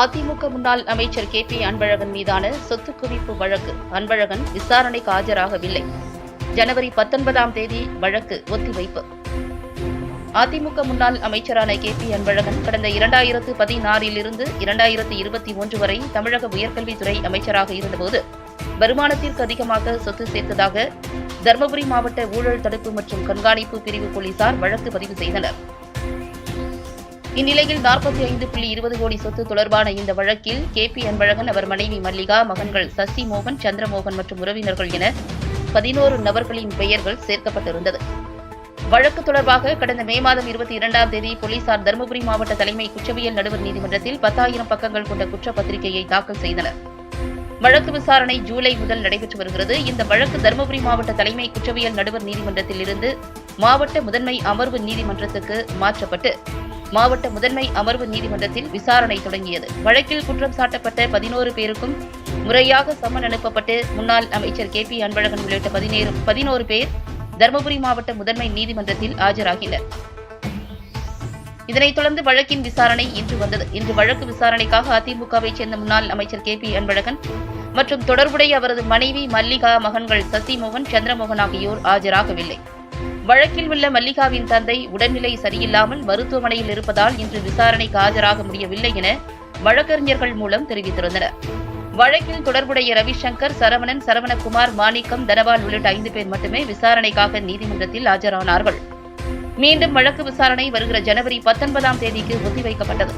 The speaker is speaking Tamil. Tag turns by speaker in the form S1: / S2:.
S1: அதிமுக முன்னாள் அமைச்சர் கே பி அன்பழகன் மீதான சொத்து குவிப்பு வழக்கு. அன்பழகன் விசாரணைக்கு ஆஜராகவில்லை. ஜனவரி பத்தொன்பதாம் தேதி வழக்கு ஒத்திவைப்பு. அதிமுக முன்னாள் அமைச்சரான கே பி அன்பழகன் கடந்த இரண்டாயிரத்து பதினாறில் இருந்து இரண்டாயிரத்து இருபத்தி ஒன்று வரை தமிழக உயர்கல்வித்துறை அமைச்சராக இருந்தபோது வருமானத்திற்கு அதிகமாக சொத்து சேர்த்ததாக தருமபுரி மாவட்ட ஊழல் தடுப்பு மற்றும் கண்காணிப்பு பிரிவு போலீசார் வழக்கு பதிவு செய்தனர். இந்நிலையில் நாற்பத்தி ஐந்து புள்ளி இருபது கோடி சொத்து தொடர்பான இந்த வழக்கில் கே பி அன்பழகன் அவர் மனைவி மல்லிகா மகன்கள் சசி மோகன் சந்திரமோகன் மற்றும் உறவினர்கள் என பதினோரு நபர்களின் பெயர்கள் சேர்க்கப்பட்டிருந்தது. வழக்கு தொடர்பாக கடந்த மே மாதம் இருபத்தி இரண்டாம் தேதி போலீசார் தருமபுரி மாவட்ட தலைமை குற்றவியல் நடுவர் நீதிமன்றத்தில் பத்தாயிரம் பக்கங்கள் கொண்ட குற்றப்பத்திரிகையை தாக்கல் செய்தனர். வழக்கு விசாரணை ஜூலை முதல் நடைபெற்று வருகிறது. இந்த வழக்கு தருமபுரி மாவட்ட தலைமை குற்றவியல் நடுவர் நீதிமன்றத்தில் இருந்து மாவட்ட முதன்மை அமர்வு நீதிமன்றத்துக்கு மாற்றப்பட்டு மாவட்ட முதன்மை அமர்வு நீதிமன்றத்தில் விசாரணை தொடங்கியது. வழக்கில் குற்றம் சாட்டப்பட்ட பதினோரு பேருக்கும் முறையாக சம்மன் அனுப்பப்பட்டு முன்னாள் அமைச்சர் கே பி அன்பழகன் உள்ளிட்ட பதினேழு பதினோரு பேர் தருமபுரி மாவட்ட முதன்மை நீதிமன்றத்தில் ஆஜராகினர். இதனைத் தொடர்ந்து வழக்கின் விசாரணை இன்று வந்தது. இன்று வழக்கு விசாரணைக்காக அதிமுகவை சேர்ந்த முன்னாள் அமைச்சர் கே பி அன்பழகன் மற்றும் தொடர்புடைய அவரது மனைவி மல்லிகா மகன்கள் சசிமோகன் சந்திரமோகன் ஆகியோர் ஆஜராகவில்லை. வழக்கில் உள்ள மல்லிகாவின் தந்தை உடல்நிலை சரியில்லாமல் மருத்துவமனையில் இருப்பதால் இன்று விசாரணைக்கு ஆஜராக முடியவில்லை என வழக்கறிஞர்கள் மூலம் தெரிவித்திருந்தனர். வழக்கில் தொடர்புடைய ரவிசங்கர் சரவணன் சரவணகுமார் மாணிக்கம் தனபால் உள்ளிட்ட ஐந்து பேர் மட்டுமே விசாரணைக்காக நீதிமன்றத்தில் ஆஜரானார்கள். மீண்டும் வழக்கு விசாரணை வருகிற ஜனவரி பத்தொன்பதாம் தேதிக்கு ஒத்திவைக்கப்பட்டது.